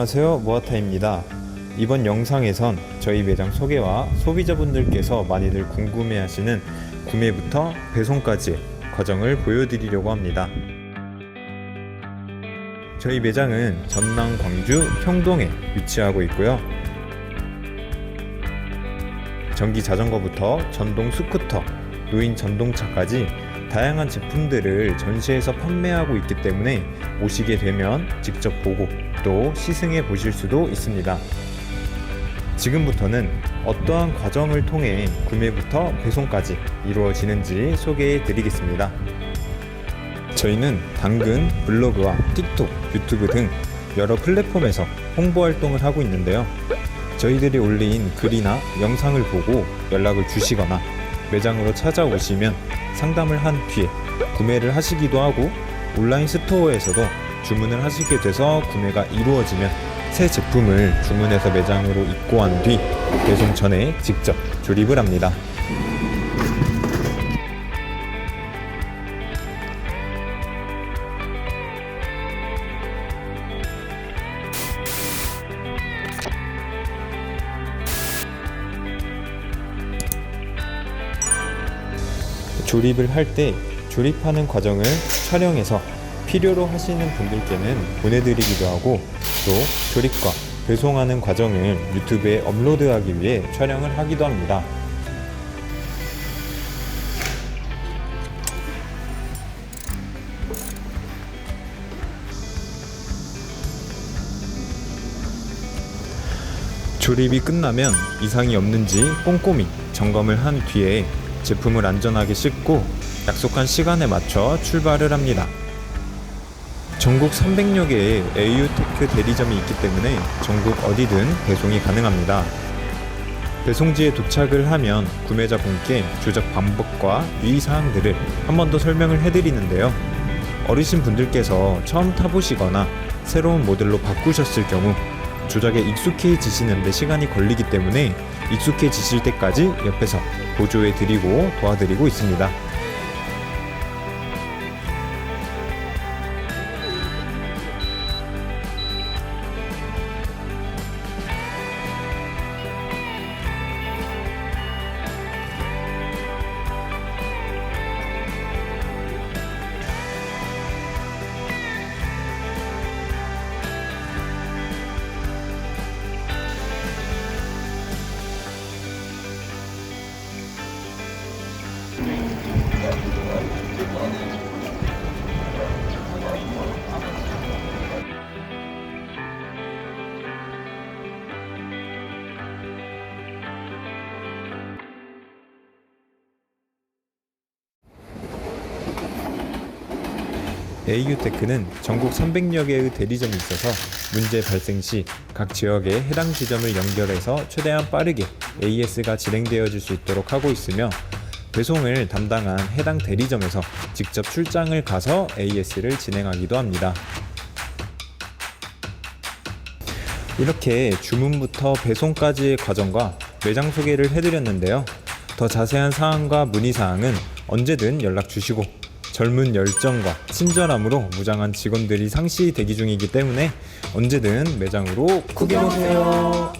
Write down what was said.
안녕하세요. 모아타입니다. 이번 영상에선 저희 매장 소개와 소비자분들께서 많이들 궁금해하시는 구매부터 배송까지의 과정을 보여드리려고 합니다. 저희 매장은 전남 광주 평동에 위치하고 있고요. 전기 자전거부터 전동 스쿠터, 노인 전동차까지 다양한 제품들을 전시해서 판매하고 있기 때문에 오시게 되면 직접 보고 또 시승해 보실 수도 있습니다. 지금부터는 어떠한 과정을 통해 구매부터 배송까지 이루어지는지 소개해 드리겠습니다. 저희는 당근, 블로그와 틱톡, 유튜브 등 여러 플랫폼에서 홍보 활동을 하고 있는데요. 저희들이 올린 글이나 영상을 보고 연락을 주시거나 매장으로 찾아오시면 상담을 한 뒤에 구매를 하시기도 하고 온라인 스토어에서도 주문을 하시게 돼서 구매가 이루어지면 새 제품을 주문해서 매장으로 입고 한 뒤 배송 전에 직접 조립을 합니다. 조립을 할 때 조립하는 과정을 촬영해서 필요로 하시는 분들께는 보내드리기도 하고 또 조립과 배송하는 과정을 유튜브에 업로드하기 위해 촬영을 하기도 합니다. 조립이 끝나면 이상이 없는지 꼼꼼히 점검을 한 뒤에 제품을 안전하게 싣고 약속한 시간에 맞춰 출발을 합니다. 전국 300여 개의 AU테크 대리점이 있기 때문에 전국 어디든 배송이 가능합니다. 배송지에 도착을 하면 구매자분께 조작 방법과 유의사항들을 한 번 더 설명을 해드리는데요. 어르신 분들께서 처음 타보시거나 새로운 모델로 바꾸셨을 경우 조작에 익숙해지시는데 시간이 걸리기 때문에 익숙해지실 때까지 옆에서 보조해 드리고 도와드리고 있습니다. AU테크는 전국 300여 개의 대리점이 있어서 문제 발생 시 각 지역의 해당 지점을 연결해서 최대한 빠르게 AS가 진행되어질 수 있도록 하고 있으며 배송을 담당한 해당 대리점에서 직접 출장을 가서 AS를 진행하기도 합니다. 이렇게 주문부터 배송까지의 과정과 매장 소개를 해드렸는데요. 더 자세한 사항과 문의사항은 언제든 연락 주시고 젊은 열정과 친절함으로 무장한 직원들이 상시 대기 중이기 때문에 언제든 매장으로 구경오세요.